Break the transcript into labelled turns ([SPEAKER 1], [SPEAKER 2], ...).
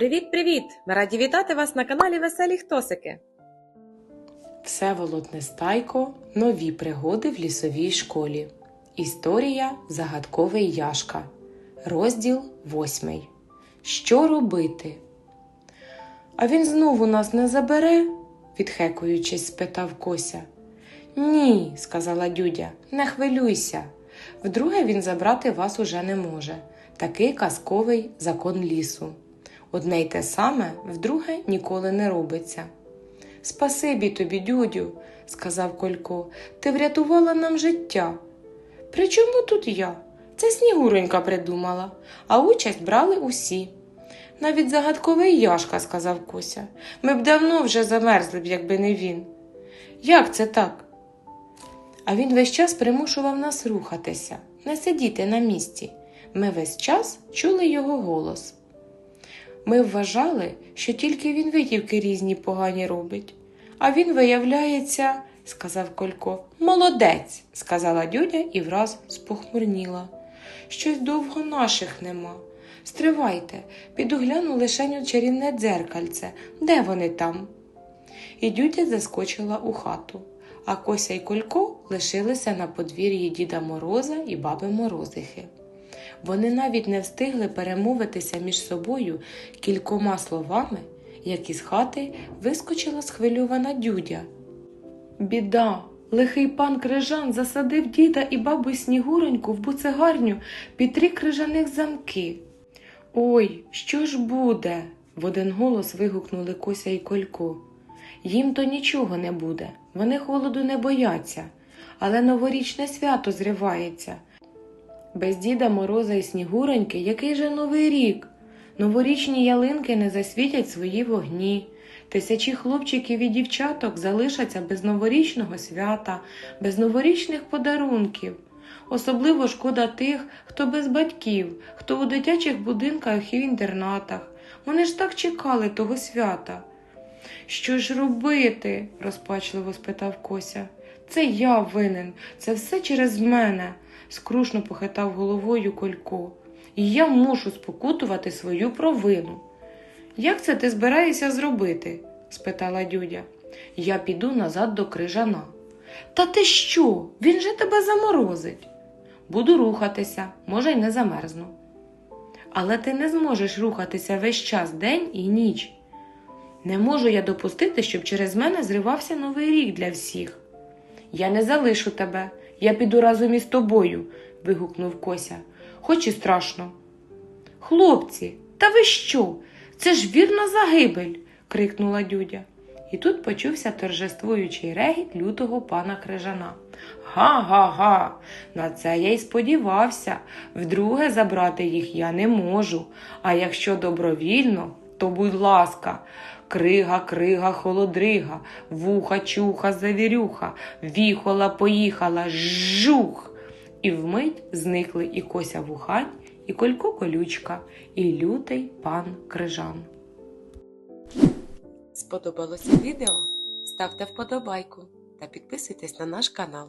[SPEAKER 1] Привіт-привіт! Ми раді вітати вас на каналі Веселі Хтосики.
[SPEAKER 2] Всеволод Нестайко. Нові пригоди в лісовій школі. Історія Загадковий Яшка. Розділ восьмий. Що робити? А він знову нас не забере? відхекуючись, спитав Кося. Ні, сказала дюдя, не хвилюйся. Вдруге він забрати вас уже не може. Такий казковий закон лісу. Одне й те саме вдруге ніколи не робиться. Спасибі тобі, дюдю, сказав Колько, ти врятувала нам життя. При чому тут я? Це Снігуронька придумала, а участь брали усі. Навіть загадковий Яшка, сказав Кося. Ми б давно вже замерзли б, якби не він. Як це так? А він весь час примушував нас рухатися, не сидіти на місці. Ми весь час чули його голос. Ми вважали, що тільки він витівки різні погані робить. А він, виявляється, сказав Колько. Молодець, сказала дюдя і враз спохмурніла. Щось довго наших нема. Стривайте, піду гляну лишень у чарівне дзеркальце. Де вони там? І дюдя заскочила у хату, а Кося й Колько лишилися на подвір'ї Діда Мороза і баби Морозихи. Вони навіть не встигли перемовитися між собою кількома словами, як із хати вискочила схвильована дюдя. Біда, лихий пан крижан засадив діда і бабу Снігуроньку в буцегарню під три крижаних замки. Ой, що ж буде? в один голос вигукнули Кося і Колько. Їм то нічого не буде, вони холоду не бояться, але новорічне свято зривається. Без діда Мороза і Снігуроньки який же новий рік? Новорічні ялинки не засвітять свої вогні. Тисячі хлопчиків і дівчаток залишаться без новорічного свята, без новорічних подарунків. Особливо шкода тих, хто без батьків, хто у дитячих будинках і в інтернатах. Вони ж так чекали того свята. Що ж робити? розпачливо спитав Кося. Це я винен, це все через мене, скрушно похитав головою Колько. І я мушу спокутувати свою провину. Як це ти збираєшся зробити? спитала дюдя. Я піду назад до крижана. Та ти що? Він же тебе заморозить. Буду рухатися, може, й не замерзну. Але ти не зможеш рухатися весь час день і ніч. Не можу я допустити, щоб через мене зривався новий рік для всіх. Я не залишу тебе, я піду разом із тобою, вигукнув Кося, хоч і страшно. Хлопці, та ви що? Це ж вірна загибель. крикнула дюдя. І тут почувся торжествуючий регіт лютого пана крижана. Га-га-га, на це я й сподівався. Вдруге забрати їх я не можу. А якщо добровільно, то будь ласка, крига, крига, холодрига, вуха, чуха, завірюха, віхола, поїхала, жух. І вмить зникли і кося вухань, і колько колючка, і лютий пан крижан. Сподобалося відео? Ставте вподобайку та підписуйтесь на наш канал.